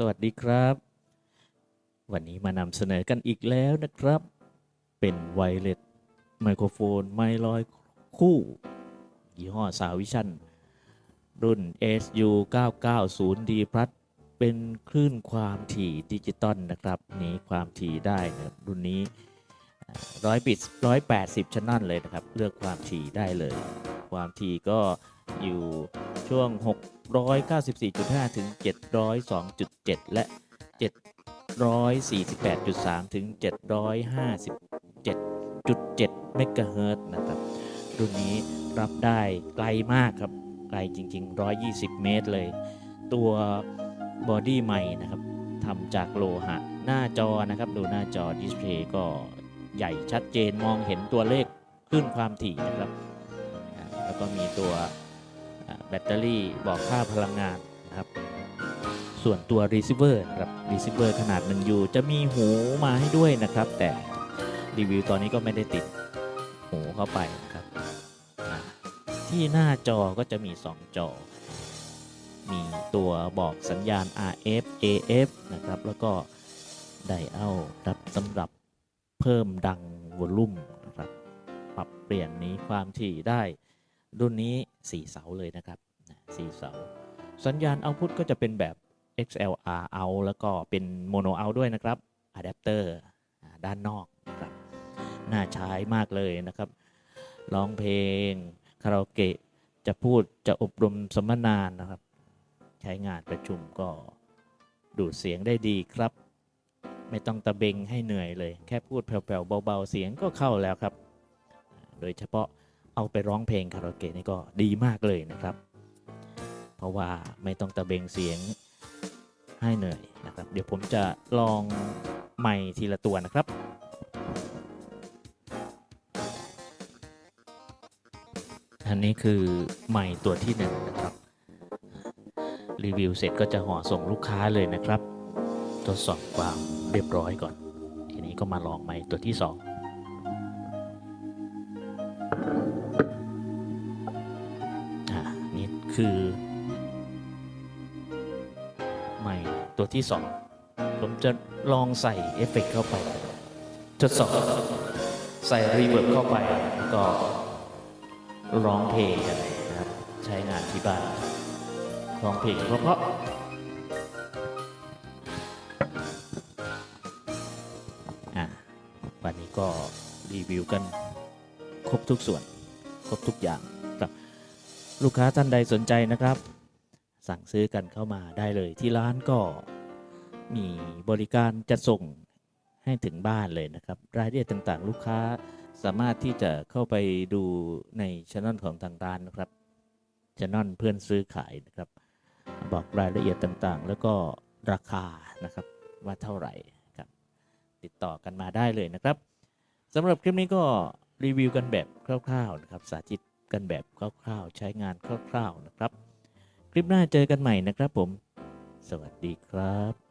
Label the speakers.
Speaker 1: สวัสดีครับ วันนี้มานำเสนอกันอีกแล้วนะครับ เป็นไวเลสไมโครโฟนไมค์ลอยคู่ยี่ห้อสาวิชันรุ่น SU 990D Plus เป็นคลื่นความถี่ดิจิตอลนะครับนี้ความถี่ได้นะรุ่นนี้ร้อยปิดร้อยแปดสิบชันั่นเลยนะครับ เลือกความถี่ได้เลย ความถี่ก็อยู่ ช่วง 694.5 ถึง 702.7 และ 748.3 ถึง 757.7เมกะเฮิรตซ์นะครับ รุ่นนี้รับได้ไกลมากครับ ไกลจริง ๆ 120 เมตรเลย ตัวบอดี้ใหม่นะครับทำจากโลหะหน้าจอนะครับ ดูหน้าจอดิสเพย์ก็ใหญ่ชัดเจนมองเห็นตัวเลขคลื่นความถี่นะครับ แล้วก็มีตัว แบตเตอรี่บอกค่าพลังงานนะครับส่วนตัว receiver ครับ receiver ขนาด 1U จะมีหูมาให้ด้วยนะครับ แต่รีวิวตอนนี้ก็ไม่ได้ติดหูเข้าไปนะครับ ที่หน้าจอก็จะมี 2 จอ มีตัวบอกสัญญาณ RF AF นะครับ แล้วก็ไดเอาครับสำหรับเพิ่มดังวอลลุ่มนะครับ ปรับเปลี่ยนนี้ความถี่ได้ รุ่นนี้ 4 เสาเลยนะครับ4เสา สัญญาณเอาพุทก็จะเป็นแบบ XLR out แล้วก็เป็นโมโนเอาด้วยนะครับอะแดปเตอร์ด้านนอกนะครับน่าใช้มากเลยนะครับร้องเพลงคาราโอเกะจะพูดจะอบรมสัมมนานะครับ ใช้งานประชุมก็ดูดเสียงได้ดีครับ ไม่ต้องตะเบงให้เหนื่อยเลย แค่พูดแผ่วๆเบาๆ เสียงก็เข้าแล้วครับ โดยเฉพาะ เอาไปร้องเพลงคาราโอเกะนี่ก็ดีมากเลยนะครับ เพราะว่าไม่ต้องตะเบงเสียงให้เหนื่อยนะครับ เดี๋ยวผมจะลองใหม่ทีละตัวนะครับอันนี้คือใหม่ตัวที่หนึ่งนะครับ รีวิวเสร็จก็จะห่อส่งลูกค้าเลยนะครับ ทดสอบความเรียบร้อยก่อน ทีนี้ก็มาลองใหม่ตัวที่สอง คือ ใหม่ตัวที่สองผมจะลองใส่เอฟเฟกต์เข้าไป ทดสอบ ใส่รีเวิร์บเข้าไปแล้วก็ร้องเพลงกันนะครับ ใช้งานที่บ้านร้องเพลงเพราะๆอะวันนี้ก็รีวิวกัน ครบทุกส่วน ครบทุกอย่าง ลูกค้าท่านใดสนใจนะครับ สั่งซื้อกันเข้ามาได้เลยที่ร้านก็มีบริการจะส่งให้ถึงบ้านเลยนะครับ รายละเอียดต่างๆ ลูกค้าสามารถที่จะเข้าไปดูในช่องของทางร้านนะครับช่องเพื่อนซื้อขายนะครับ บอกรายละเอียดต่างๆ แล้วก็ราคานะครับว่าเท่าไหร่ครับ ติดต่อกันมาได้เลยนะครับสำหรับคลิปนี้ก็รีวิวกันแบบคร่าวๆนะครับ สาธิต กันแบบคร่าวๆ ใช้งานคร่าวๆนะครับ คลิปหน้าเจอกันใหม่นะครับผม สวัสดีครับ